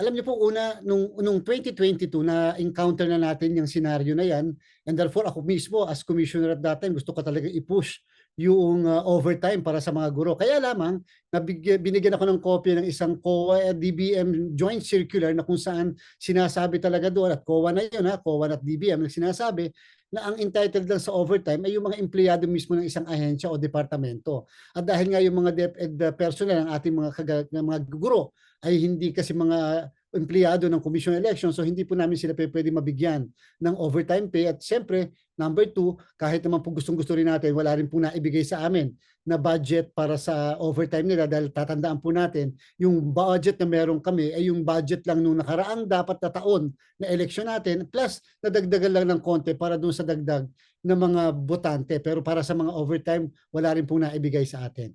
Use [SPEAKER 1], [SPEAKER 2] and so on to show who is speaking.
[SPEAKER 1] alam niyo po una nung nung 2022 na-encounter na natin yung senaryo na yan and therefore ako mismo as commissioner at that time gusto ko talaga i-push yung uh, overtime para sa mga guro. Kaya lamang nabigyan binigyan ako ng kopya ng isang COA at DBM joint circular na kung saan sinasabi talaga doon at COA na yun ha, COA at DBM na sinasabi na ang entitled lang sa overtime ay yung mga empleyado mismo ng isang ahensya o departamento. At dahil nga yung mga DepEd uh, personnel ng ating mga kaga, mga guro ay hindi kasi mga empleyado ng commission election so hindi po namin sila pwede mabigyan ng overtime pay. At siyempre number two kahit naman po gustong gusto rin natin wala rin po naibigay sa amin na budget para sa overtime nila dahil tatandaan po natin yung budget na meron kami ay yung budget lang nung nakaraang dapat na taon na eleksyon natin plus nadagdagan lang ng konti para dun sa dagdag ng mga botante. Pero para sa mga overtime wala rin po naibigay sa atin